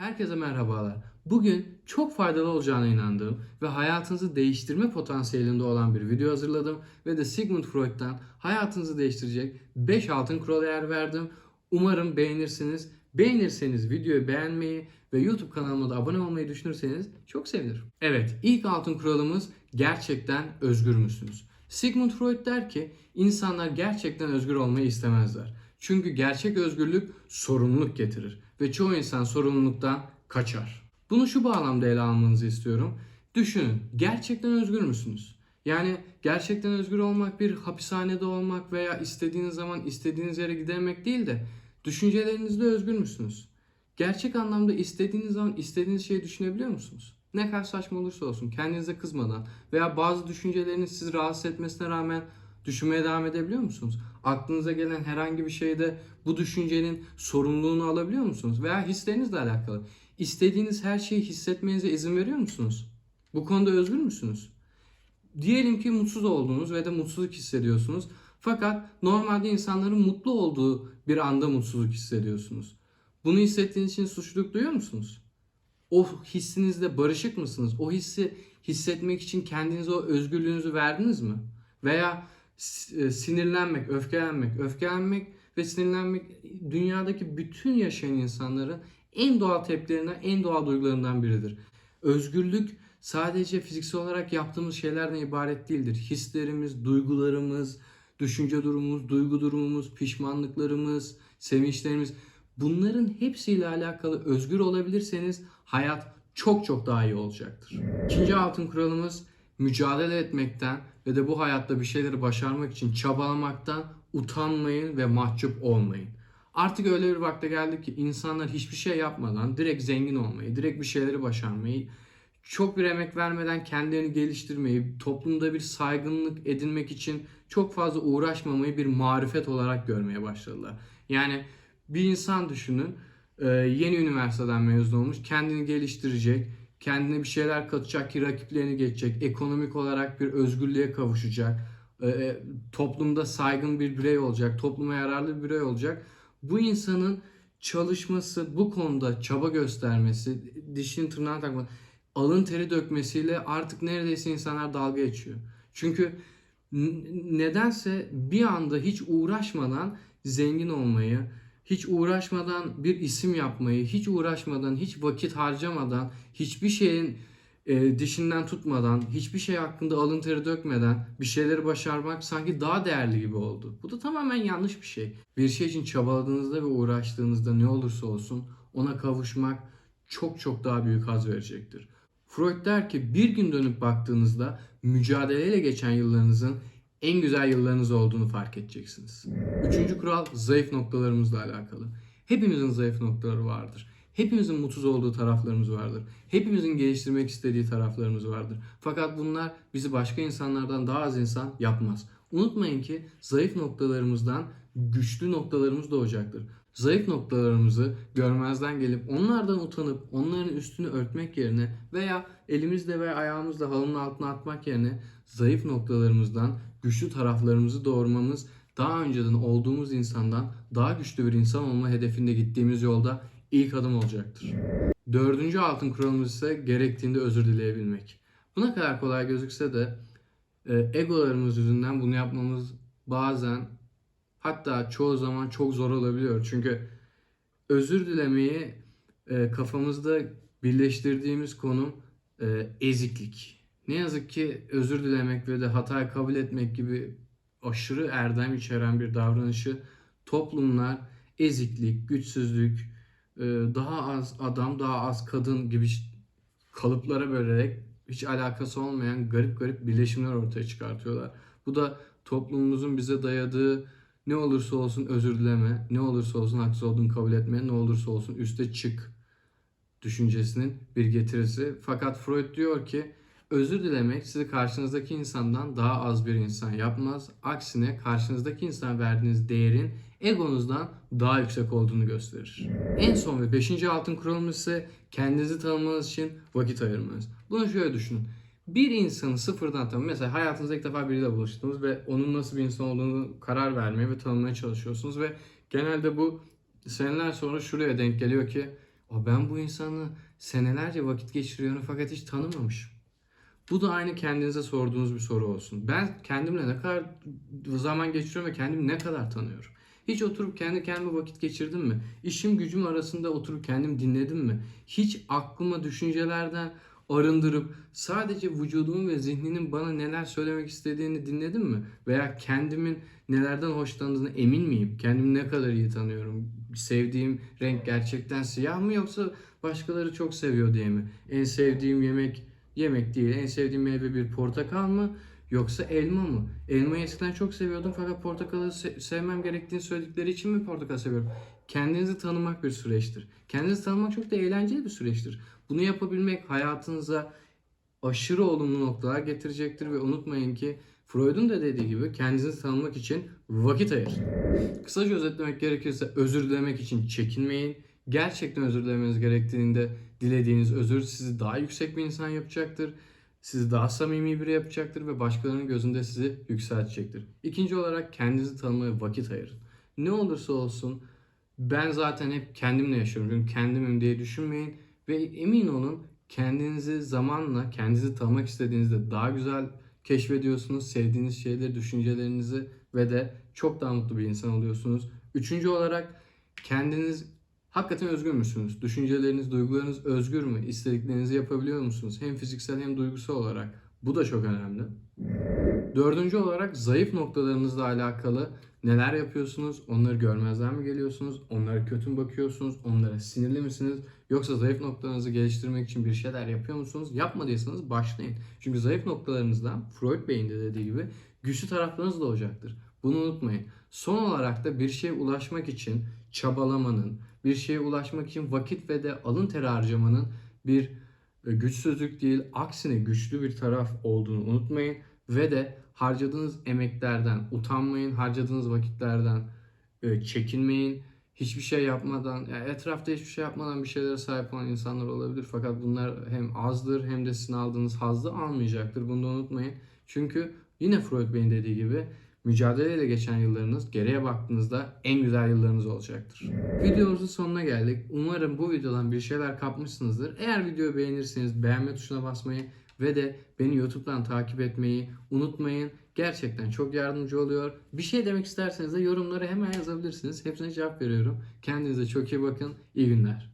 Herkese merhabalar. Bugün çok faydalı olacağına inandığım ve hayatınızı değiştirme potansiyelinde olan bir video hazırladım ve de Sigmund Freud'dan hayatınızı değiştirecek 5 altın kurala yer verdim. Umarım beğenirsiniz. Beğenirseniz videoyu beğenmeyi ve YouTube kanalıma da abone olmayı düşünürseniz çok sevinirim. Evet, ilk altın kuralımız gerçekten özgür müsünüz? Sigmund Freud der ki insanlar gerçekten özgür olmayı istemezler. Çünkü gerçek özgürlük sorumluluk getirir ve çoğu insan sorumluluktan kaçar. Bunu şu bağlamda ele almanızı istiyorum. Düşünün, gerçekten özgür müsünüz? Yani gerçekten özgür olmak bir hapishanede olmak veya istediğiniz zaman istediğiniz yere gidemek değil de düşüncelerinizde özgür müsünüz? Gerçek anlamda istediğiniz zaman istediğiniz şeyi düşünebiliyor musunuz? Ne kadar saçma olursa olsun kendinize kızmadan veya bazı düşünceleriniz sizi rahatsız etmesine rağmen düşünmeye devam edebiliyor musunuz? Aklınıza gelen herhangi bir şeyde bu düşüncenin sorumluluğunu alabiliyor musunuz? Veya hislerinizle alakalı. İstediğiniz her şeyi hissetmenize izin veriyor musunuz? Bu konuda özgür müsünüz? Diyelim ki mutsuz oldunuz ve de mutsuzluk hissediyorsunuz. Fakat normalde insanların mutlu olduğu bir anda mutsuzluk hissediyorsunuz. Bunu hissettiğiniz için suçluluk duyuyor musunuz? O hissinizle barışık mısınız? O hissi hissetmek için kendinize o özgürlüğünüzü verdiniz mi? Veya sinirlenmek, öfkelenmek, öfkelenmek ve sinirlenmek dünyadaki bütün yaşayan insanların en doğal tepkilerinden, en doğal duygularından biridir. Özgürlük sadece fiziksel olarak yaptığımız şeylerden ibaret değildir. Hislerimiz, duygularımız, düşünce durumumuz, duygu durumumuz, pişmanlıklarımız, sevinçlerimiz bunların hepsiyle alakalı özgür olabilirseniz hayat çok çok daha iyi olacaktır. İkinci altın kuralımız mücadele etmekten ve de bu hayatta bir şeyleri başarmak için çabalamaktan utanmayın ve mahcup olmayın. Artık öyle bir vakte geldi ki insanlar hiçbir şey yapmadan direkt zengin olmayı, direkt bir şeyleri başarmayı, çok bir emek vermeden kendilerini geliştirmeyi, toplumda bir saygınlık edinmek için çok fazla uğraşmamayı bir marifet olarak görmeye başladılar. Yani bir insan düşünün, e, yeni üniversiteden mezun olmuş, kendini geliştirecek, kendine bir şeyler katacak ki rakiplerini geçecek, ekonomik olarak bir özgürlüğe kavuşacak, e, toplumda saygın bir birey olacak, topluma yararlı bir birey olacak. Bu insanın çalışması, bu konuda çaba göstermesi, dişini tırnağına takması, alın teri dökmesiyle artık neredeyse insanlar dalga geçiyor. Çünkü nedense bir anda hiç uğraşmadan zengin olmayı, hiç uğraşmadan bir isim yapmayı, hiç uğraşmadan, hiç vakit harcamadan, hiçbir şeyin e, dişinden tutmadan, hiçbir şey hakkında alın teri dökmeden bir şeyleri başarmak sanki daha değerli gibi oldu. Bu da tamamen yanlış bir şey. Bir şey için çabaladığınızda ve uğraştığınızda ne olursa olsun ona kavuşmak çok çok daha büyük haz verecektir. Freud der ki bir gün dönüp baktığınızda mücadeleyle geçen yıllarınızın en güzel yıllarınız olduğunu fark edeceksiniz. Üçüncü kural zayıf noktalarımızla alakalı. Hepimizin zayıf noktaları vardır. Hepimizin mutsuz olduğu taraflarımız vardır. Hepimizin geliştirmek istediği taraflarımız vardır. Fakat bunlar bizi başka insanlardan daha az insan yapmaz. Unutmayın ki zayıf noktalarımızdan güçlü noktalarımız doğacaktır. Zayıf noktalarımızı görmezden gelip onlardan utanıp onların üstünü örtmek yerine veya elimizle veya ayağımızla halının altına atmak yerine zayıf noktalarımızdan güçlü taraflarımızı doğurmamız daha önceden olduğumuz insandan daha güçlü bir insan olma hedefinde gittiğimiz yolda ilk adım olacaktır. Dördüncü altın kuralımız ise gerektiğinde özür dileyebilmek. Buna kadar kolay gözükse de e, egolarımız yüzünden bunu yapmamız bazen hatta çoğu zaman çok zor olabiliyor. Çünkü özür dilemeyi e, kafamızda birleştirdiğimiz konu e, eziklik. Ne yazık ki özür dilemek ve de hatayı kabul etmek gibi aşırı erdem içeren bir davranışı toplumlar eziklik, güçsüzlük, e, daha az adam, daha az kadın gibi kalıplara bölerek hiç alakası olmayan garip garip birleşimler ortaya çıkartıyorlar. Bu da toplumumuzun bize dayadığı ne olursa olsun özür dileme, ne olursa olsun haksız olduğunu kabul etme, ne olursa olsun üste çık düşüncesinin bir getirisi. Fakat Freud diyor ki özür dilemek sizi karşınızdaki insandan daha az bir insan yapmaz. Aksine karşınızdaki insan verdiğiniz değerin egonuzdan daha yüksek olduğunu gösterir. En son ve beşinci altın kuralımız ise kendinizi tanımanız için vakit ayırmanız. Bunu şöyle düşünün. Bir insanı sıfırdan tanım. Mesela hayatınızda ilk defa biriyle buluştunuz ve onun nasıl bir insan olduğunu karar vermeye ve tanımaya çalışıyorsunuz ve genelde bu seneler sonra şuraya denk geliyor ki Aa, ben bu insanla senelerce vakit geçiriyorum fakat hiç tanımamışım. Bu da aynı kendinize sorduğunuz bir soru olsun. Ben kendimle ne kadar zaman geçiriyorum ve kendimi ne kadar tanıyorum? Hiç oturup kendi kendime vakit geçirdim mi? İşim gücüm arasında oturup kendim dinledim mi? Hiç aklıma düşüncelerden arındırıp sadece vücudumun ve zihninin bana neler söylemek istediğini dinledim mi? Veya kendimin nelerden hoşlandığını emin miyim? Kendimi ne kadar iyi tanıyorum? Sevdiğim renk gerçekten siyah mı yoksa başkaları çok seviyor diye mi? En sevdiğim yemek yemek değil. En sevdiğim meyve bir portakal mı yoksa elma mı? Elmayı eskiden çok seviyordum fakat portakalı se- sevmem gerektiğini söyledikleri için mi portakal seviyorum? Kendinizi tanımak bir süreçtir. Kendinizi tanımak çok da eğlenceli bir süreçtir. Bunu yapabilmek hayatınıza aşırı olumlu noktalar getirecektir ve unutmayın ki Freud'un da dediği gibi kendinizi tanımak için vakit ayırın. Kısaca özetlemek gerekirse özür dilemek için çekinmeyin. Gerçekten özür dilemeniz gerektiğinde dilediğiniz özür sizi daha yüksek bir insan yapacaktır. Sizi daha samimi biri yapacaktır ve başkalarının gözünde sizi yükseltecektir. İkinci olarak kendinizi tanımaya vakit ayırın. Ne olursa olsun ben zaten hep kendimle yaşıyorum. Kendimim diye düşünmeyin ve emin olun kendinizi zamanla kendinizi tanımak istediğinizde daha güzel keşfediyorsunuz. Sevdiğiniz şeyleri, düşüncelerinizi ve de çok daha mutlu bir insan oluyorsunuz. Üçüncü olarak kendiniz hakikaten özgür müsünüz? Düşünceleriniz, duygularınız özgür mü? İstediklerinizi yapabiliyor musunuz? Hem fiziksel hem duygusal olarak. Bu da çok önemli. Dördüncü olarak zayıf noktalarınızla alakalı neler yapıyorsunuz? Onları görmezden mi geliyorsunuz? Onlara kötü mü bakıyorsunuz? Onlara sinirli misiniz? Yoksa zayıf noktalarınızı geliştirmek için bir şeyler yapıyor musunuz? Yapmadıysanız başlayın. Çünkü zayıf noktalarınızdan Freud Bey'in de dediği gibi güçlü taraflarınız da olacaktır. Bunu unutmayın. Son olarak da bir şeye ulaşmak için çabalamanın, bir şeye ulaşmak için vakit ve de alın teri harcamanın bir e, güçsüzlük değil, aksine güçlü bir taraf olduğunu unutmayın ve de harcadığınız emeklerden utanmayın, harcadığınız vakitlerden e, çekinmeyin. Hiçbir şey yapmadan, yani etrafta hiçbir şey yapmadan bir şeylere sahip olan insanlar olabilir. Fakat bunlar hem azdır hem de sizin aldığınız hazzı almayacaktır. Bunu da unutmayın. Çünkü yine Freud Bey'in dediği gibi mücadeleyle geçen yıllarınız geriye baktığınızda en güzel yıllarınız olacaktır. Videomuzun sonuna geldik. Umarım bu videodan bir şeyler kapmışsınızdır. Eğer videoyu beğenirseniz beğenme tuşuna basmayı ve de beni YouTube'dan takip etmeyi unutmayın. Gerçekten çok yardımcı oluyor. Bir şey demek isterseniz de yorumlara hemen yazabilirsiniz. Hepsine cevap veriyorum. Kendinize çok iyi bakın. İyi günler.